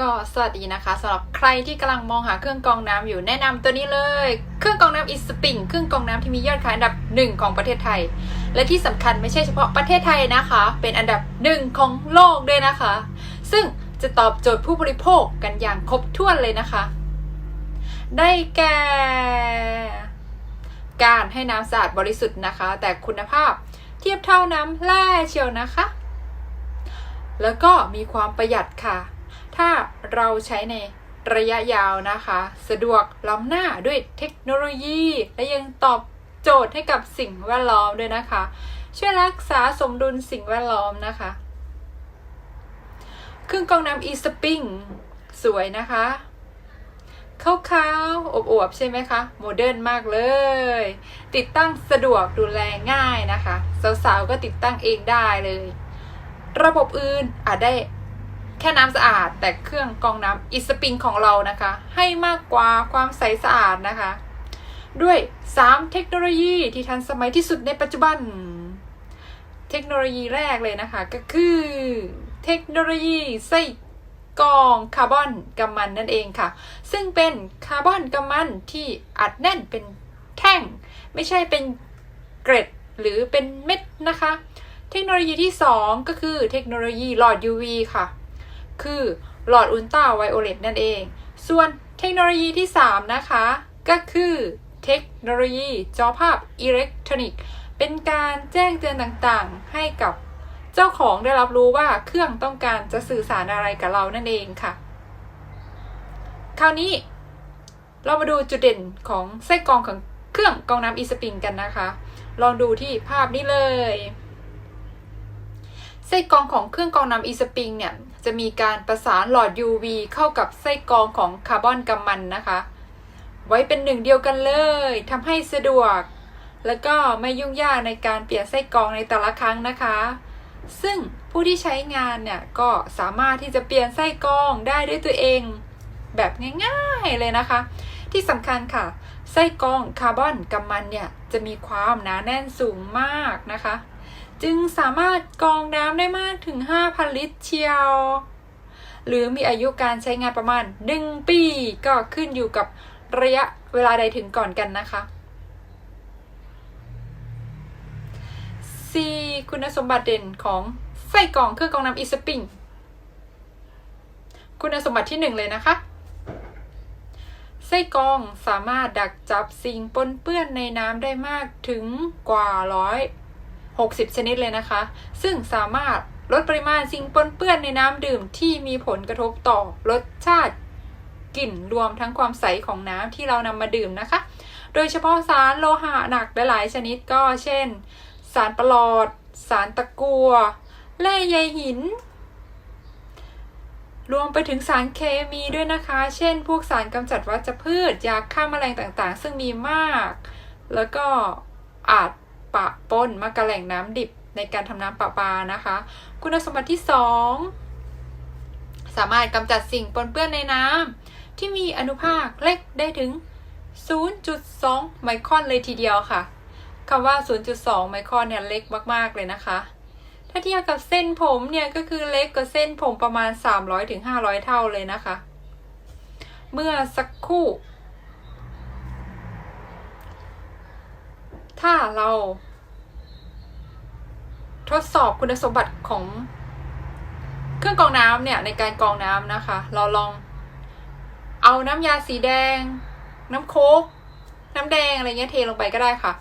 ก็สวัสดีนะคะสำหรับใครที่กำลังมองหาเครื่องกรองน้ำอยู่แนะนำตัวนี้เลย เครื่องกรองน้ำอิสปิงเครื่องกรองน้ำที่มียอดขายอันดับหนึ่งของประเทศไทย และที่สำคัญไม่ใช่เฉพาะประเทศไทยนะคะ เป็นอันดับหนึ่งของโลกด้วยนะคะ ซึ่งจะตอบโจทย์ผู้บริโภคกันอย่างครบถ้วนเลยนะคะ ได้แก่ การให้น้ำสะอาดบริสุทธิ์นะคะ แต่คุณภาพเทียบเท่าน้ำแร่เชียวนะคะ แล้วก็มีความประหยัดค่ะ ถ้าเราใช้ในระยะยาวนะคะ สะดวกล้ำหน้าด้วยเทคโนโลยี และยังตอบโจทย์ให้กับสิ่งแวดล้อมด้วยนะคะ ช่วยรักษาสมดุลสิ่งแวดล้อมนะคะเครื่องกรองน้ำอีสปริงสวยนะคะขาวๆอบอวบๆใช่ไหมคะโมเดิร์นมากเลย ติดตั้งสะดวกดูแลง่ายนะคะ สาวๆ ก็ติดตั้งเองได้เลย ระบบอื่นอาจได้ แค่น้ำสะอาด แต่เครื่องกรองน้ำอิสปริงของเรานะคะ ให้มากกว่าความใสสะอาดนะคะ ด้วย 3 เทคโนโลยีที่ทันสมัยที่สุดในปัจจุบัน เทคโนโลยีแรกเลยนะคะ ก็คือ เทคโนโลยีไส้กรองคาร์บอนกัมมันนั่นเองค่ะ ซึ่งเป็นคาร์บอนกัมมันที่อัดแน่นเป็นแท่ง ไม่ใช่เป็นเกร็ดหรือเป็นเม็ดนะคะ เทคโนโลยีที่ 2 ก็คือเทคโนโลยีหลอด UV ค่ะ คือหลอดอุลตราไวโอเลตนั่นเอง ส่วนเทคโนโลยีที่ 3 นะคะ ก็คือเทคโนโลยีจอภาพอิเล็กทรอนิกส์เป็นการแจ้งเตือนต่างๆ ให้กับเจ้าของได้รับรู้ว่าเครื่องต้องการจะสื่อสารอะไรกับเรานั่นเองค่ะ คราวนี้เรามาดูจุดเด่นของไส้กรองของเครื่องกรองน้ำอีสปริงกันนะคะ ลองดูที่ภาพนี้เลย ไส้กรองของเครื่องกรองน้ำอีสปริงเนี่ย จะมีการประสานหลอด UV เข้ากับไส้กรองของคาร์บอนกัมมันนะคะ ไว้เป็นหนึ่งเดียวกันเลยทำให้สะดวก แล้วก็ไม่ยุ่งยากในการเปลี่ยนไส้กรองในแต่ละครั้งนะคะ ซึ่งผู้ที่ใช้งานเนี่ยก็สามารถที่จะเปลี่ยนไส้กรองได้ด้วยตัวเอง แบบง่ายๆเลยนะคะ ที่สำคัญค่ะ ไส้กรองคาร์บอนกัมมันเนี่ยจะมีความหนาแน่นสูงมากนะคะ จึงสามารถกรองน้ำได้มากถึง 5,000 ลิตรเชียว หรือมีอายุการใช้งานประมาณ 1 ปี ก็ขึ้นอยู่กับระยะเวลาใดถึงก่อนกันนะคะ 4. คุณสมบัติเด่นของไส้กรองเครื่องกรองน้ำอีสปริงคุณสมบัติที่ 1 เลยนะคะ ไส้กรองสามารถดักจับสิ่งปนเปื้อนในน้ำได้มากถึงกว่าร้อย 60 ชนิดเลยนะคะ ซึ่งสามารถลดปริมาณสิ่งปนเปื้อนในน้ำดื่มที่มีผลกระทบต่อรสชาติกลิ่นรวมทั้งความใสของน้ำที่เรานำมาดื่มนะคะ โดยเฉพาะสารโลหะหนักหลายชนิดก็เช่น สารประหลอด สารตะกัวแร่ใยหิน รวมไปถึงสารเคมีด้วยนะคะ เช่น พวกสารกำจัดวัชพืช ยาฆ่าแมลงต่างๆ ซึ่งมีมาก แล้วก็อาจ ปะปนมากับแหล่งน้ำดิบในการทำน้ำประปานะคะ คุณสมบัติที่ 2 สามารถกำจัดสิ่งปนเปื้อนในน้ำที่มีอนุภาคเล็กได้ถึง 0.2 ไมครอนเลยทีเดียวค่ะคำว่า 0.2 ไมครอนเนี่ยเล็กมาก ๆ เลยนะคะ ถ้าเทียบกับเส้นผมเนี่ยก็คือเล็กกว่าเส้นผมประมาณ 300-500 เท่าเลยนะคะ เมื่อสักครู่ ถ้าเรา ทดสอบคุณสมบัติของเครื่องกรองน้ำเนี่ยในการกรองน้ำนะคะ เราลองเอาน้ำยาสีแดง น้ำโค้กน้ำแดงอะไรเงี้ยเทลงไปก็ได้ค่ะ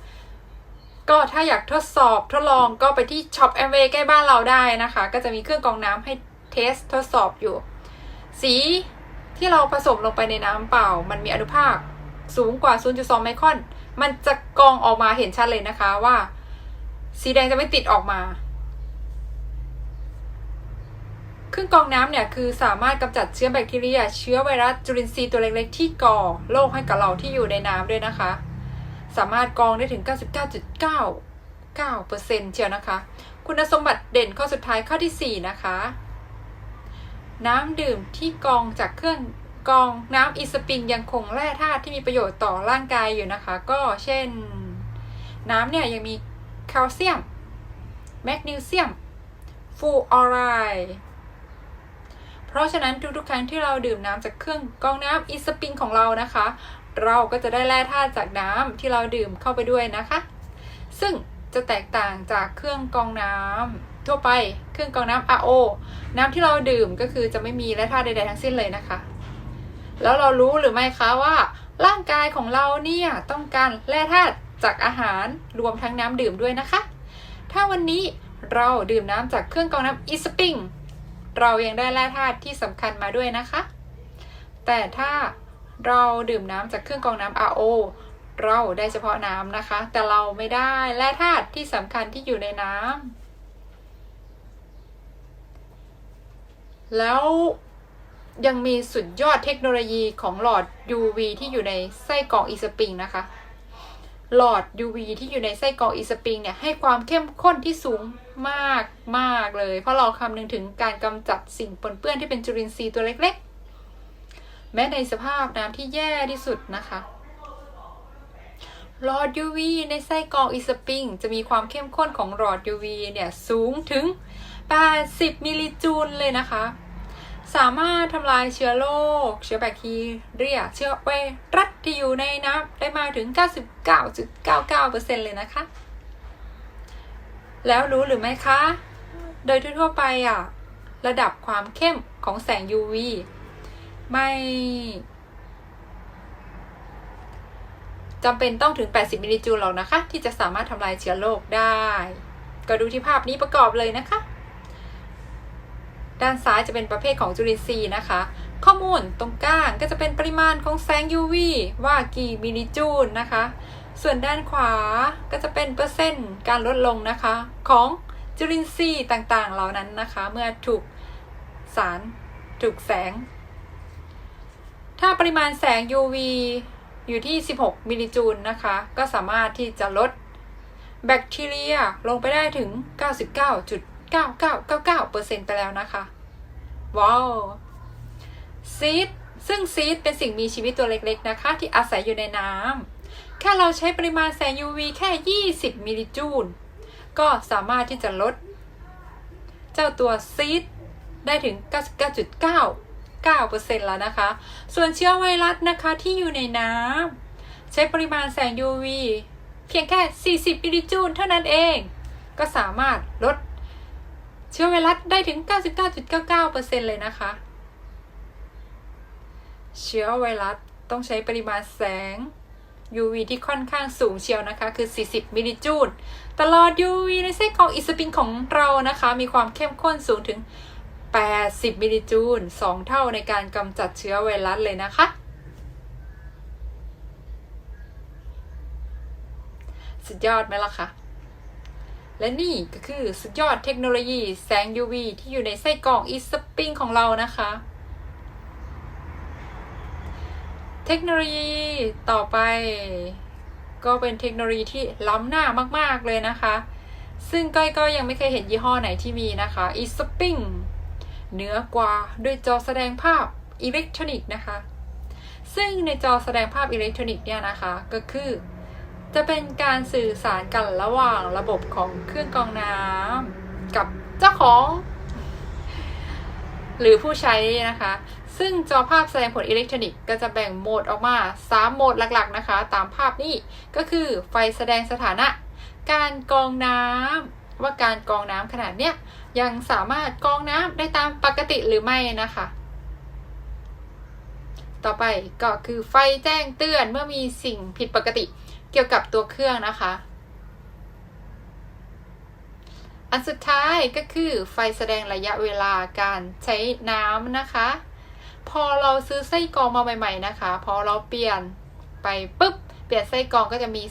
ก็ถ้าอยากทดสอบทดลองก็ไปที่ช็อปแอมเวใกล้บ้านเราได้นะคะ ก็จะมีเครื่องกรองน้ำให้เทสทดสอบอยู่ สีที่เราผสมลงไปในน้ำเปล่า มันมีอนุภาคสูงกว่า 0.2 ไมครอน มันจะกรองออกมาเห็นชัดเลยนะคะว่า สีแดงจะไม่ติดออกมาเครื่องกรองน้ำเนี่ยคือสามารถกำจัดเชื้อแบคทีเรีย เชื้อไวรัสจุลินทรีย์ตัวเล็กๆ ที่ก่อโรคให้กับเราที่อยู่ในน้ำด้วยนะคะ สามารถกรองได้ถึง 99.99%เชียวนะคะ คุณสมบัติเด่นข้อสุดท้ายข้อที่ 4 นะคะ น้ำดื่มที่กรองจากเครื่อง กองน้ำอีสปิงยังคงแร่ธาตุที่มีประโยชน์ต่อร่างกายอยู่นะคะ ก็เช่น น้ำเนี่ยยังมีแคลเซียม แมกนีเซียม ฟูออไรด์พราะฉะนั้นทุกๆครั้งที่เราดื่มน้ำจากเครื่องกรองน้ำอีสปิงของเรานะคะ เราก็จะได้แร่ธาตุจากน้ำที่เราดื่มเข้าไปด้วยนะคะ ซึ่งจะแตกต่างจากเครื่องกรองน้ำทั่วไปเครื่องกรองน้ำ RO น้ำที่เราดื่มก็คือจะไม่มีแร่ธาตุใดๆทั้งสิ้นเลยนะคะ แล้วเรารู้หรือไม่คะว่า ร่างกายของเราเนี่ยต้องการแร่ธาตุจากอาหารรวมทั้งน้ำดื่มด้วยนะคะ ถ้าวันนี้เราดื่มน้ำจากเครื่องกรองน้ำอีสปริงเรายังได้แร่ธาตุที่สำคัญมาด้วยนะคะ แต่ถ้าเราดื่มน้ำจากเครื่องกรองน้ำ RO เราได้เฉพาะน้ำนะคะ แต่เราไม่ได้แร่ธาตุที่สำคัญที่อยู่ในน้ำแล้ว ยังมีสุดยอดเทคโนโลยีของหลอด UV ที่อยู่ในไส้กรองอีสปริงนะคะ หลอด UV ที่อยู่ในไส้กรองอีสปริงเนี่ยให้ความเข้มข้นที่สูงมากมากเลย เพราะเราคำนึงถึงการกำจัดสิ่งปนเปื้อนที่เป็นจุลินทรีย์ตัวเล็กๆ แม้ในสภาพน้ำที่แย่ที่สุดนะคะหลอด UV ในไส้กรองอีสปริงจะมีความเข้มข้นของหลอด UV เนี่ยสูงถึง 80 มิลลิจูลเลยนะคะ สามารถทำลายเชื้อโรคเชื้อแบคทีเรีย เชื้อไวรัสที่อยู่ในน้ำได้มากถึง 99.99%เลยนะคะ แล้วรู้หรือไม่คะ โดยทั่วไปอะระดับความเข้มของแสง UV ไม่จำเป็นต้องถึง 80 มิลลิจูลหรอกนะคะ ที่จะสามารถทำลายเชื้อโรคได้ ก็ดูที่ภาพนี้ประกอบเลยนะคะ ด้านซ้ายจะเป็นประเภทของจุลินทรีย์นะคะ ข้อมูลตรงกลางก็จะเป็นปริมาณของแสง UV ว่ากี่มิลลิจูลนะคะ ส่วนด้านขวาก็จะเป็นเปอร์เซ็นต์การลดลงนะคะ ของจุลินทรีย์ต่างๆ เหล่านั้นนะคะ เมื่อถูกสารถูกแสง ถ้าปริมาณแสง UV อยู่ที่ 16 มิลลิจูลนะคะ ก็สามารถที่จะลดแบคทีเรียลงไปได้ถึง 99. 99.9999%ไปแล้วนะคะ ว้าวซีดซึ่งซีดเป็นสิ่งมีชีวิตตัวเล็กๆนะคะ ที่อาศัยอยู่ในน้ำแค่เราใช้ปริมาณแสง UV แค่ 20 มิลลิจูล ก็สามารถที่จะลด เจ้าตัวซีดได้ถึง 99.99%แล้วนะคะ ส่วนเชื้อไวรัสนะคะที่อยู่ในน้ำใช้ปริมาณแสง UV เพียงแค่ 40 มิลลิจูลเท่านั้นเอง ก็สามารถลด เชื้อไวรัสได้ถึง 99.99%เลยนะคะ เชื้อไวรัสต้องใช้ปริมาณแสง UV ที่ค่อนข้างสูงเชียวนะคะ คือ 40 มิลลิจูลตลอด UV ในไส้กรองอิสปินของเรานะคะ มีความเข้มข้นสูงถึง 80 มิลลิจูล 2 เท่าในการกำจัดเชื้อไวรัสเลยนะคะ สุดยอดไหมล่ะคะ และนี่ก็คือสุดยอดเทคโนโลยีแสง UV ที่อยู่ในไส้กรองอีสปริงของเรานะคะ เทคโนโลยีต่อไป ก็เป็นเทคโนโลยีที่ล้ำหน้ามาก ๆ เลยนะคะ ซึ่งก้อยก็ยังไม่เคยเห็นยี่ห้อไหนที่มีนะคะ e s p i n เหนือกว่าด้วยจอแสดงภาพอิเล็กทรอนิกส์นะคะ ซึ่งในจอแสดงภาพอิเล็กทรอนิกส์เนี่ยนะคะ ก็คือ จะเป็นการสื่อสารกันระหว่างระบบของเครื่องกรองน้ำกับเจ้าของ หรือผู้ใช้นะคะ ซึ่งจอภาพแสดงผลอิเล็กทรอนิกส์ก็จะแบ่งโหมดออกมา 3 โหมดหลักๆนะคะ ตามภาพนี้ก็คือไฟแสดงสถานะ การกรองน้ำว่าการกรองน้ำขนาดเนี้ยยังสามารถกรองน้ำได้ตามปกติหรือไม่นะคะต่อไปก็คือไฟแจ้งเตือนเมื่อมีสิ่งผิดปกติ เกี่ยวกับตัวเครื่องนะคะ อันสุดท้ายก็คือไฟแสดงระยะเวลาการใช้น้ำนะคะ พอเราซื้อไส้กรองมาใหม่ ๆ นะคะ พอเราเปลี่ยนไปปุ๊บ เปลี่ยนไส้กรองก็จะมี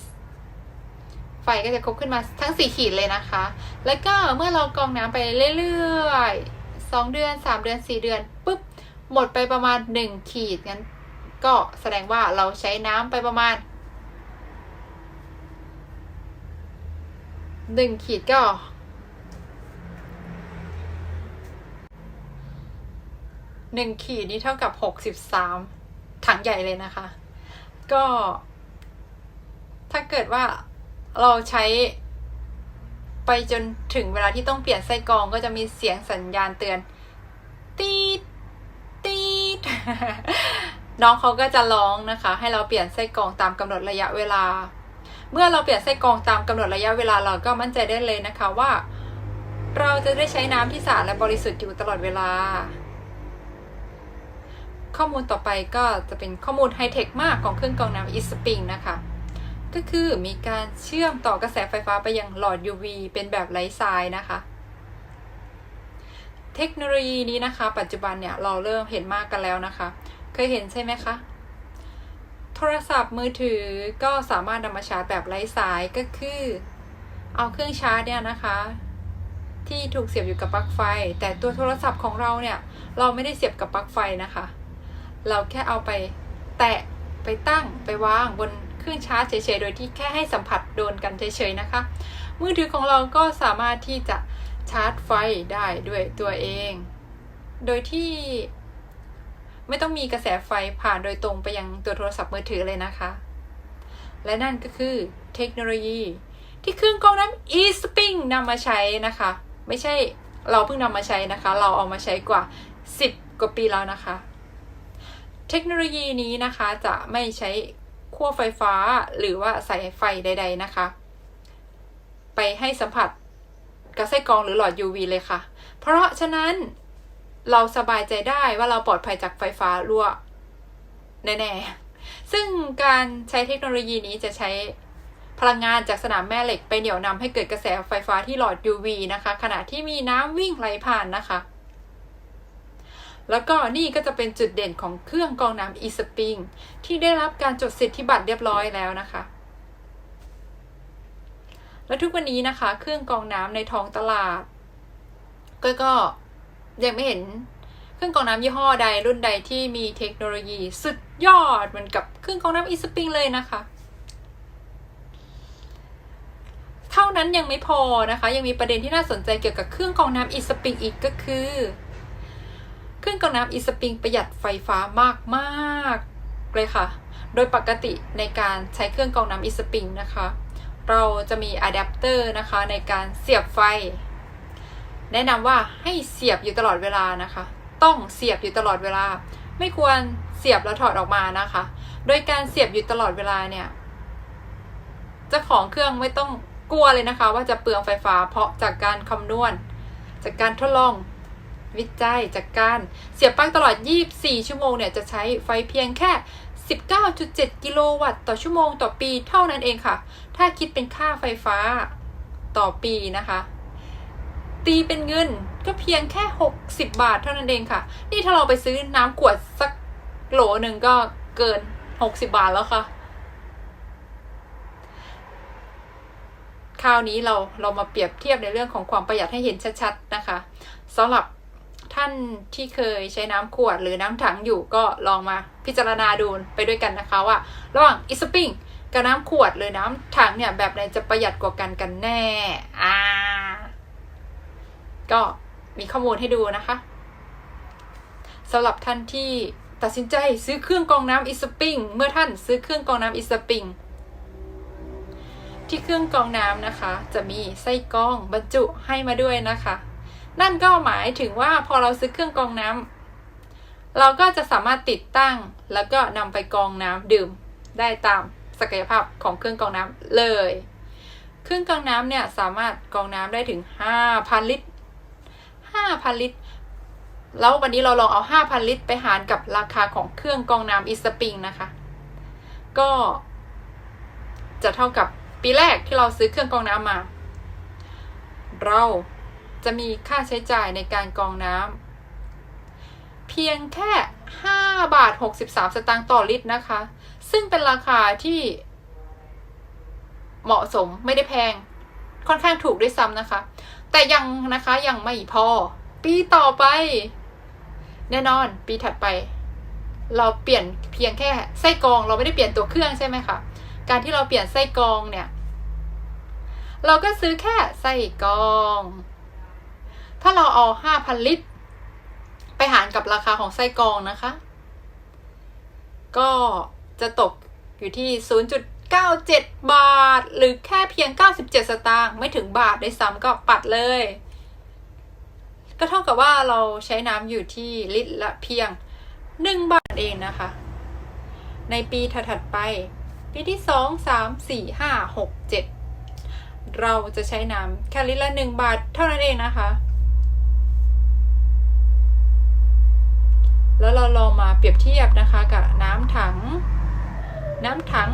ไฟก็จะครบขึ้นมาทั้งสี่ขีดเลยนะคะ แล้วก็เมื่อเรากรองน้ำไปเรื่อยๆสองเดือนสามเดือนสี่เดือนปุ๊บ หมดไปประมาณหนึ่งขีดงั้น ก็แสดงว่าเราใช้น้ำไปประมาณ หนึ่งขีดก็ หนึ่งขีดนี่เท่ากับหกสิบสามถังใหญ่เลยนะคะ ก็ ถ้าเกิดว่าเราใช้ไปจนถึงเวลาที่ต้องเปลี่ยนไส้กรองก็จะมีเสียงสัญญาณเตือน ตีดน้องเขาก็จะร้องนะคะ ให้เราเปลี่ยนไส้กรองตามกำหนดระยะเวลา เมื่อเราเปลี่ยนไส้กรองตามกำหนดระยะเวลาเราก็มั่นใจได้เลยนะคะว่า เราจะได้ใช้น้ำที่สะอาดและบริสุทธิ์อยู่ตลอดเวลา ข้อมูลต่อไปก็จะเป็นข้อมูลไฮเทคมากของเครื่องกรองน้ำอีสปริงนะคะ ก็คือมีการเชื่อมต่อกระแสไฟฟ้าไปยังหลอด UV เป็นแบบไร้สายนะคะเทคโนโลยีนี้นะคะ ปัจจุบันเนี่ยเราเริ่มเห็นมากกันแล้วนะคะ เคยเห็นใช่ไหมคะ โทรศัพท์มือถือก็สามารถนำมาชาร์จแบบไร้สายก็คือ เอาเครื่องชาร์จเนี่ยนะคะ ที่ถูกเสียบอยู่กับปลั๊กไฟ แต่ตัวโทรศัพท์ของเราเนี่ยเราไม่ได้เสียบกับปลั๊กไฟนะคะ เราแค่เอาไปแตะไปตั้งไปวางบนเครื่องชาร์จเฉยๆ โดยที่แค่ให้สัมผัสโดนกันเฉยๆนะคะ มือถือของเราก็สามารถที่จะชาร์จไฟได้ด้วยตัวเอง โดยที่ ไม่ต้องมีกระแสไฟผ่านโดยตรงไปยังตัวโทรศัพท์มือถือเลยนะคะ และนั่นก็คือเทคโนโลยี ที่เครื่องกรองน้ำ e-spring นำมาใช้นะคะ ไม่ใช่เราเพิ่งนำมาใช้นะคะ เราเอามาใช้กว่า 10 กว่าปีแล้วนะคะ เทคโนโลยีนี้นะคะจะไม่ใช้ขั้วไฟฟ้าหรือว่าสายไฟใด ๆนะคะ ไปให้สัมผัสกับไส้กรองหรือหลอด UV เลยค่ะ เพราะฉะนั้น เราสบายใจได้ว่าเราปลอดภัยจากไฟฟ้ารั่วแน่ๆ ซึ่งการใช้เทคโนโลยีนี้จะใช้พลังงานจากสนามแม่เหล็กไปเหนี่ยวนำให้เกิดกระแสไฟฟ้าที่หลอด UV นะคะ ขณะที่มีน้ำวิ่งไหลผ่านนะคะ แล้วก็นี่ก็จะเป็นจุดเด่นของเครื่องกรองน้ำ e-spring ที่ได้รับการจดสิทธิบัตรเรียบร้อยแล้วนะคะ และทุกวันนี้นะคะ เครื่องกรองน้ำในท้องตลาด ก็ก็ ยังไม่เห็นเครื่องกรองน้ำยี่ห้อใดรุ่นใดที่มีเทคโนโลยีสุดยอดเหมือนกับเครื่องกรองน้ำ e-spring เลยนะคะ เท่านั้นยังไม่พอนะคะ ยังมีประเด็นที่น่าสนใจเกี่ยวกับเครื่องกรองน้ำ e-spring อีกก็คือ เครื่องกรองน้ำ e-spring ประหยัดไฟฟ้ามากมากเลยค่ะ โดยปกติในการใช้เครื่องกรองน้ำ e-spring นะคะ เราจะมีอะแดปเตอร์นะคะในการเสียบไฟ แนะนำว่าให้เสียบอยู่ตลอดเวลานะคะ ต้องเสียบอยู่ตลอดเวลา ไม่ควรเสียบแล้วถอดออกมานะคะ โดยการเสียบอยู่ตลอดเวลาเนี่ยจ้าของเครื่องไม่ต้องกลัวเลยนะคะ ว่าจะเปลืองไฟฟ้าเพราะจากการคำนวณ จากการทดลองวิจัยจากการเสียบปลั๊กตลอด 24 ชั่วโมงเนี่ยจะใช้ไฟเพียงแค่ 19.7 กิโลวัตต์ต่อชั่วโมงต่อปีเท่านั้นเองค่ะ ถ้าคิดเป็นค่าไฟฟ้าต่อปีนะคะ ตีเป็นเงินก็เพียงแค่ 60 บาทเท่านั้นเองค่ะ นี่ถ้าเราไปซื้อน้ำขวดสักโหลหนึ่งก็เกิน 60 บาทแล้วค่ะ คราวนี้เราเรามาเปรียบเทียบในเรื่องของความประหยัดให้เห็นชัดๆนะคะสำหรับท่านที่เคยใช้น้ำขวดหรือน้ำถังอยู่ก็ลองมาพิจารณาดูไปด้วยกันนะคะว่า ระหว่างอิสปิงกับน้ำขวดหรือน้ำถังเนี่ยแบบไหนจะประหยัดกว่ากันกันแน่อ่า ก็มีข้อมูลให้ดูนะคะสำหรับท่านที่ตัดสินใจซื้อเครื่องกรองน้ำอิสปริงเมื่อท่านซื้อเครื่องกรองน้ำอิสปริงที่เครื่องกรองน้ำนะคะ จะมีไส้กรองบรรจุให้มาด้วยนะคะ นั่นก็หมายถึงว่าพอเราซื้อเครื่องกรองน้ำเราก็จะสามารถติดตั้ง แล้วก็นำไปกรองน้ำดื่มได้ตามศักยภาพของเครื่องกรองน้ำเลย เครื่องกรองน้ำเนี่ยสามารถกรองน้ำได้ถึง 5,000 ลิตร 5,000ลิตร แล้ววันนี้เราลองเอา5,000ลิตรไปหารกับราคาของเครื่องกรองน้ำอีสปริงนะคะ ก็จะเท่ากับปีแรกที่เราซื้อเครื่องกรองน้ำมา เราจะมีค่าใช้จ่ายในการกรองน้ำเพียงแค่ 5 บาท 63 สตางค์ต่อลิตรนะคะ ซึ่งเป็นราคาที่เหมาะสมไม่ได้แพงค่อนข้างถูกด้วยซ้ำนะคะ แต่ยังนะคะยังไม่พอ ปีต่อไป แน่นอน ปีถัดไป เราเปลี่ยนเพียงแค่ไส้กรอง เราไม่ได้เปลี่ยนตัวเครื่องใช่ไหมคะการที่เราเปลี่ยนไส้กรองเนี่ย เราก็ซื้อแค่ไส้กรอง ถ้าเราเอาห้าพันลิตร ไปหารกับราคาของไส้กรองนะคะ ก็จะตกอยู่ที่ 97 บาท หรือแค่เพียง 97 สตางค์ไม่ถึงบาทได้ซ้ำก็ปัดเลย ก็เท่ากับว่าเราใช้น้ำอยู่ที่ลิตรละเพียง 1 บาทเองนะคะ ในปีถัดๆไป ปีที่ 2 3 4 5 6 7 เราจะใช้น้ำแค่ลิตรละ 1 บาทเท่านั้นเองนะคะ แล้วเราลองมาเปรียบเทียบนะคะกับน้ำถัง น้ำถัง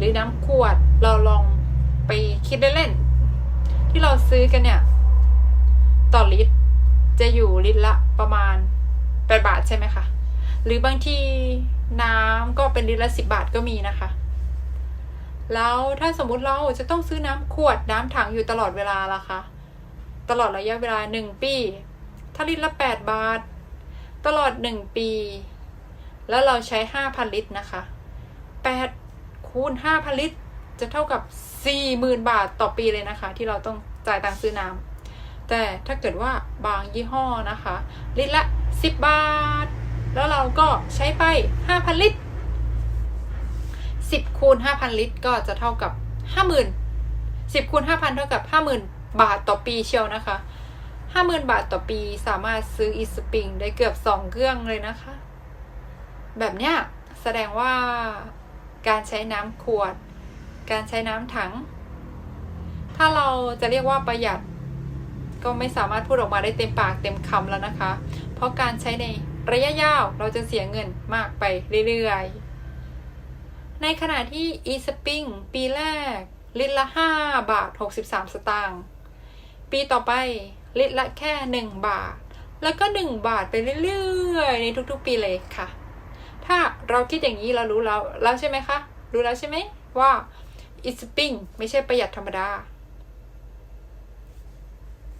หรือน้ำขวดเราลองไปคิดเล่นๆที่เราซื้อกันเนี่ย ต่อลิตร จะอยู่ลิตรละประมาณ8บาทใช่ไหมคะหรือบางทีน้ำก็เป็นลิตรละ10บาทก็มีนะคะ แล้วถ้าสมมุติเราจะต้องซื้อน้ำขวดน้ำถังอยู่ตลอดเวลาล่ะคะ ตลอดระยะเวลา1ปี ถ้าลิตรละ8บาท ตลอด1ปี แล้วเราใช้5,000ลิตรนะคะ8 คูณ5,000ลิตร จะเท่ากับ 40,000 บาทต่อปีเลยนะคะ ที่เราต้องจ่ายตังค์ซื้อน้ำแต่ถ้าเกิดว่าบางยี่ห้อนะคะ ลิตรละ 10 บาท แล้วเราก็ใช้ไป 5,000 ลิตร 10คูณ5,000 ลิตร ก็จะเท่ากับ 50,000 10คูณ5,000 เท่ากับ 50,000 บาทต่อปีเชียวนะคะ50,000บาทต่อปีสามารถซื้ออีสปริงได้เกือบ2เครื่องเลยนะคะ แบบเนี้ยแสดงว่า การใช้น้ำขวด การใช้น้ำถัง ถ้าเราจะเรียกว่าประหยัด ก็ไม่สามารถพูดออกมาได้เต็มปากเต็มคำแล้วนะคะ เพราะการใช้ในระยะยาวเราจะเสียเงินมากไปเรื่อยๆ ในขณะที่ e-spring ปีแรก ลิตรละ 5 บาท 63 สตางค์ปีต่อไปลิตรละแค่ 1 บาท แล้วก็ 1 บาทไปเรื่อยๆ ในทุกๆ ปีเลยค่ะ ถ้าเราคิดอย่างนี้เรารู้แล้วแล้วใช่ไหมคะ รู้แล้วใช่ไหมว่า e-spring ไม่ใช่ประหยัดธรรมดา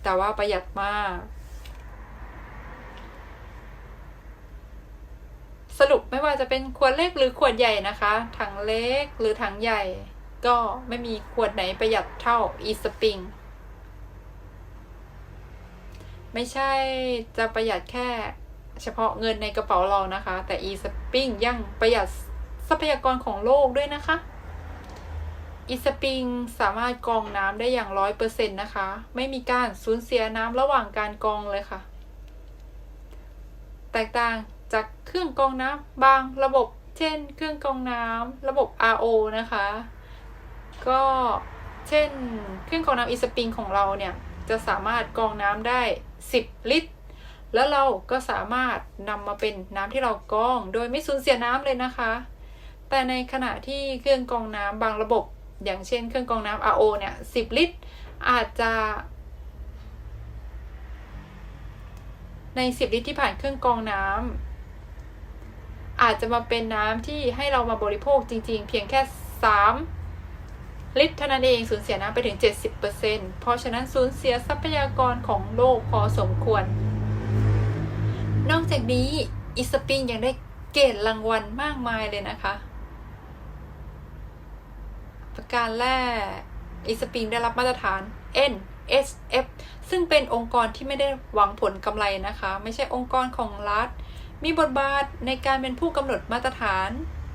แต่ว่าประหยัดมาก สรุปไม่ว่าจะเป็นขวดเล็กหรือขวดใหญ่นะคะ ถังเล็กหรือถังใหญ่ ก็ไม่มีขวดไหนประหยัดเท่า e spring ไม่ใช่จะประหยัดแค่ เฉพาะเงินในกระเป๋าเรานะคะ แต่ e spring ยังประหยัดทรัพยากรของโลกด้วยนะคะอีสปริงสามารถกรองน้ำได้อย่างร้อยเปอร์เซ็นต์นะคะ ไม่มีการสูญเสียน้ำระหว่างการกรองเลยค่ะ แตกต่างจากเครื่องกรองน้ำบางระบบ เช่น เครื่องกรองน้ำระบบ RO นะคะ ก็เช่น เครื่องกรองน้ำอีสปริงของเราเนี่ย จะสามารถกรองน้ำได้ 10 ลิตร แล้วเราก็สามารถนำมาเป็นน้ำที่เรากรอง โดยไม่สูญเสียน้ำเลยนะคะ แต่ในขณะที่เครื่องกรองน้ำบางระบบ อย่างเช่นเครื่องกรองน้ำ RO เนี่ย 10 ลิตร อาจจะ ใน 10 ลิตรที่ผ่านเครื่องกรองน้ำอาจจะมาเป็นน้ำที่ให้เรามาบริโภคจริง ๆ เพียงแค่ 3 ลิตรเท่านั้นเองสูญเสียน้ำไปถึง 70%เพราะฉะนั้นสูญเสียทรัพยากรของโลกพอสมควร นอกจากนี้อิสปริงยังได้เกรดรางวัลมากมายเลยนะคะ ประการแรกอีสปริงได้รับมาตรฐาน NSF ซึ่งเป็นองค์กรที่ไม่ได้หวังผลกำไรนะคะ ไม่ใช่องค์กรของรัฐ มีบทบาทในการเป็นผู้กำหนดมาตรฐาน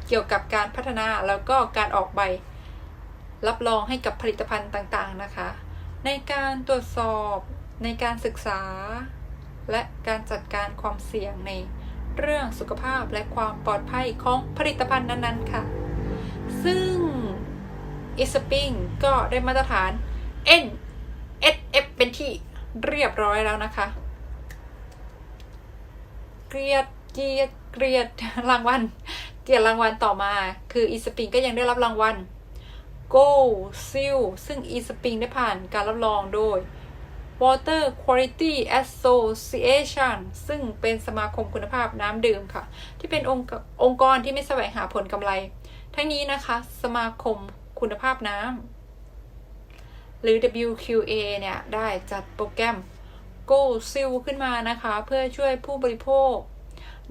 เกี่ยวกับการพัฒนาแล้วก็การออกใบ รับรองให้กับผลิตภัณฑ์ต่างๆนะคะ ในการตรวจสอบในการศึกษา และการจัดการความเสี่ยงในเรื่องสุขภาพและความปลอดภัยของผลิตภัณฑ์นั้นๆค่ะ ซึ่งอีสปิงก็ได้มาตรฐาน N S F เป็นที่เรียบร้อยแล้วนะคะ เกลียดเกลียดเกลียดรางวัล เกลียดรางวัลต่อมา คืออีสปริงก็ยังได้รับรางวัล Gold Seal ซึ่งอีสปริงได้ผ่านการรับรองโดย Water Quality Association ซึ่งเป็นสมาคมคุณภาพน้ำดื่มค่ะ ที่เป็นองค์องค์กรที่ไม่แสวงหาผลกำไร ทั้งนี้นะคะ สมาคมคุณภาพน้ำหรือ WQA เนี่ย ได้จัดโปรแกรม Go Seal ขึ้นมานะคะ เพื่อช่วยผู้บริโภค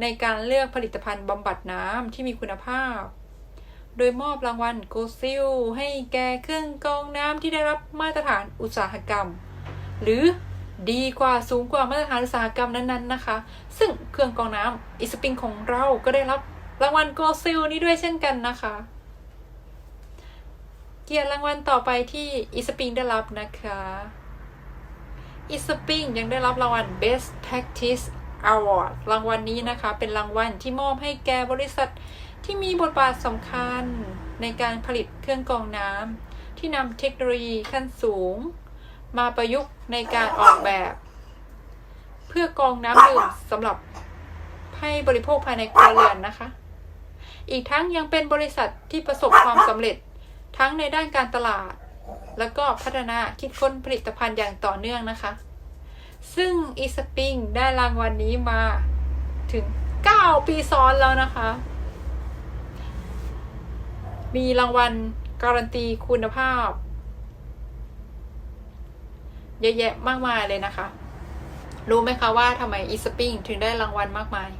ในการเลือกผลิตภัณฑ์บำบัดน้ำที่มีคุณภาพ โดยมอบรางวัล Go Seal ให้แก่เครื่องกรองน้ำที่ได้รับมาตรฐานอุตสาหกรรม หรือดีกว่าสูงกว่ามาตรฐานอุตสาหกรรมนั้นๆนะคะ ซึ่งเครื่องกรองน้ำอิสปริงของเราก็ได้รับรางวัล Go Seal นี้ด้วยเช่นกันนะคะ เกียรติรางวัลต่อไปที่อีสปริงได้รับนะคะอีสปริงยังได้รับรางวัล Best Practice Award รางวัลนนี้นะคะ เป็นรางวัลที่มอบให้แก่บริษัทที่มีบทบาทสำคัญในการผลิตเครื่องกรองน้ำที่นำเทคโนโลยีขั้นสูง มาประยุกต์ในการออกแบบ เพื่อกรองน้ำดื่มสำหรับให้บริโภคภายในครัวเรือนนะคะ อีกทั้งยังเป็นบริษัทที่ประสบความสำเร็จทั้งในด้านการตลาด แล้วก็พัฒนาคิดค้นผลิตภัณฑ์อย่างต่อเนื่องนะคะ ซึ่งอีสปริงได้รางวัลนนี้มาถึง 9 ปีซ้อนแล้วนะคะ มีรางวัลการันตีคุณภาพ เยอะแยะมากมายเลยนะคะ รู้ไหมคะว่าทำไมอีสปริงถึงได้รางวัลมากมาย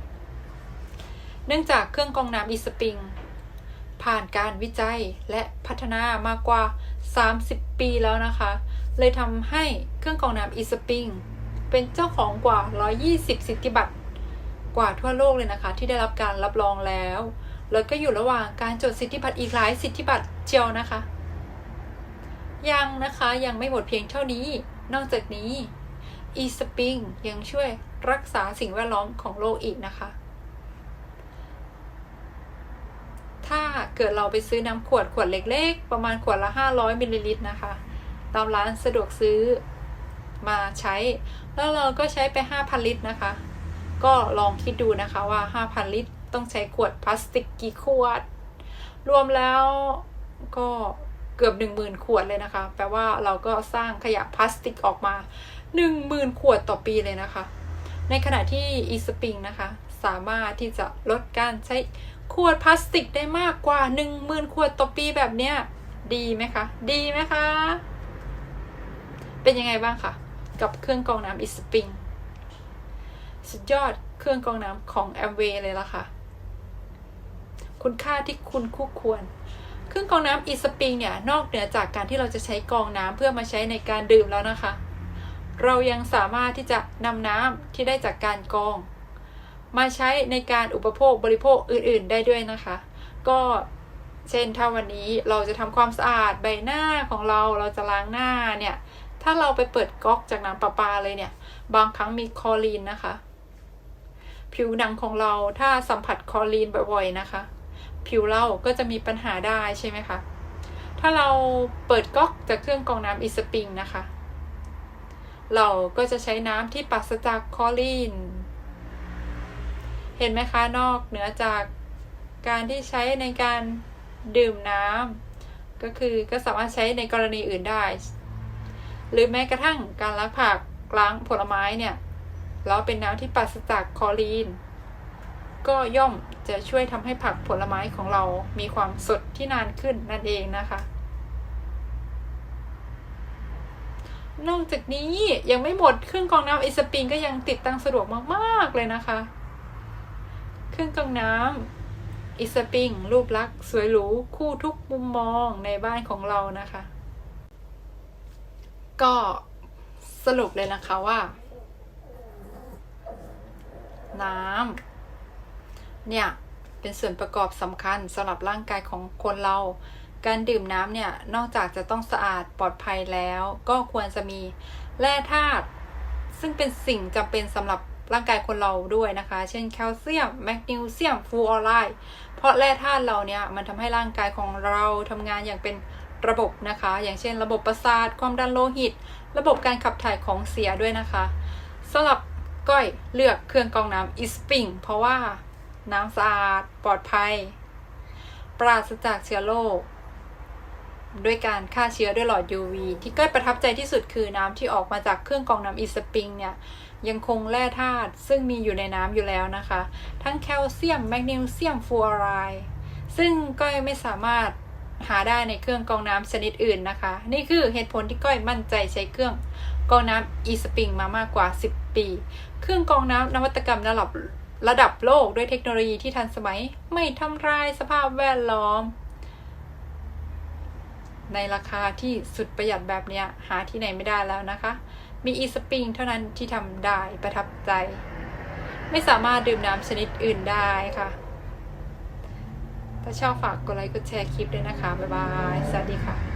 เนื่องจากเครื่องกรองน้ำอีสปริงผ่านการวิจัยและพัฒนามากกว่า 30 ปีแล้วนะคะ เลยทำให้เครื่องกรองน้ำอีสปริงเป็นเจ้าของกว่า 120 สิทธิบัตรกว่าทั่วโลกเลยนะคะ ที่ได้รับการรับรองแล้ว แล้วก็อยู่ระหว่างการจดสิทธิบัตรอีกหลายสิทธิบัตรเจียวนะคะ ยังนะคะยังไม่หมดเพียงเท่านี้ นอกจากนี้ e-spring ยังช่วยรักษาสิ่งแวดล้อมของโลกอีกนะคะ ถ้าเกิดเราไปซื้อน้ำขวดขวดเล็กๆ ประมาณขวดละ 500มิลลิลิตรนะคะ ตามร้านสะดวกซื้อมาใช้ แล้วเราก็ใช้ไป 5,000 ลิตรนะคะ ก็ลองคิดดูนะคะว่า 5,000 ลิตร ต้องใช้ขวดพลาสติกกี่ขวด รวมแล้วก็ เกือบ 10,000 ขวดเลยนะคะ แปลว่าเราก็สร้างขยะพลาสติกออกมา 10,000 ขวดต่อปีเลยนะคะ ในขณะที่อีสปริงนะคะ สามารถที่จะลดการใช้ขวดพลาสติกได้มากกว่า 10,000 ขวดต่อปีแบบเนี้ยดีไหมคะ ดีไหมคะ เป็นยังไงบ้างคะกับเครื่องกรองน้ำอีสปริงสุดยอดเครื่องกรองน้ำของแอมเวย์เลยล่ะค่ะ คุณค่าที่คุณคู่ควร เครื่องกรองน้ำอีสปริงเนี่ยนอกเหนือจากการที่เราจะใช้กรองน้ำเพื่อมาใช้ในการดื่มแล้วนะคะ เรายังสามารถที่จะนำน้ำที่ได้จากการกรอง มาใช้ในการอุปโภคบริโภคอื่น ๆ ได้ด้วยนะคะ ก็เช่นถ้าวันนี้เราจะทำความสะอาดใบหน้าของเราเราจะล้างหน้าเนี่ยถ้าเราไปเปิดก๊อกจากน้ำประปาเลยเนี่ย บางครั้งมีคลอรีนนะคะ ผิวหนังของเราถ้าสัมผัสคลอรีนบ่อยๆนะคะ ผิวเราก็จะมีปัญหาได้ใช่ไหมคะ ถ้าเราเปิดก๊อกจากเครื่องกรองน้ำอีสปริงนะคะ เราก็จะใช้น้ำที่ปราศจากคอรีน เห็นไหมคะนอกเหนือจากการที่ใช้ในการดื่มน้ำก็คือก็สามารถใช้ในกรณีอื่นได้ หรือแม้กระทั่งการล้างผักล้างผลไม้เนี่ยแล้วเป็นน้ำที่ปราศจากคอรีน ก็ย่อมจะช่วยทำให้ผักผลไม้ของเรามีความสดที่นานขึ้นนั่นเองนะคะ นอกจากนี้ยังไม่หมดเครื่องกรองน้ำไอสปริงก็ยังติดตั้งสะดวกมากๆเลยนะคะ เครื่องกรองน้ำอิสปริงรูปลักษณ์สวยหรูคู่ทุกมุมมองในบ้านของเรานะคะ ก็สรุปเลยนะคะว่า น้ำ เนี่ยเป็นส่วนประกอบสำคัญสำหรับร่างกายของคนเรา การดื่มน้ำเนี่ยนอกจากจะต้องสะอาดปลอดภัยแล้ว ก็ควรจะมีแร่ธาตุซึ่งเป็นสิ่งจำเป็นสำหรับร่างกายคนเราด้วยนะคะ เช่นแคลเซียม แมกนีเซียม ฟูออไรด์เพราะแร่ธาตุเราเนี่ยมันทำให้ร่างกายของเราทำงานอย่างเป็นระบบนะคะ อย่างเช่น ระบบประสาท ความดันโลหิต ระบบการขับถ่ายของเสียด้วยนะคะสำหรับก้อยเลือกเครื่องกรองน้ำอิสปิงเพราะว่า น้ำสะอาด ปลอดภัย ปราศจากเชื้อโรคด้วยการฆ่าเชื้อด้วยหลอด UV ที่ก้อยประทับใจที่สุดคือน้ำที่ออกมาจากเครื่องกรองน้ำอิสปริงเนี่ยยังคงแร่ธาตุซึ่งมีอยู่ในน้ำอยู่แล้วนะคะ ทั้งแคลเซียม แมกนีเซียมฟูออไรด์ซึ่งก้อยไม่สามารถหาได้ในเครื่องกรองน้ำชนิดอื่นนะคะ นี่คือเหตุผลที่ก้อยมั่นใจใช้เครื่องกรองน้ำอีสปริงมามากกว่า 10 ปี เครื่องกรองน้ำนวัตกรรมระดับ ระดับโลกด้วยเทคโนโลยีที่ทันสมัยไม่ทำลายสภาพแวดล้อม ในราคาที่สุดประหยัดแบบเนี้ยหาที่ไหนไม่ได้แล้วนะคะ มีอีสปริงเท่านั้นที่ทำได้ประทับใจ ไม่สามารถดื่มน้ำชนิดอื่นได้ค่ะ ถ้าชอบฝากกดไลค์กดแชร์คลิปด้วยนะคะ บ๊ายบาย สวัสดีค่ะ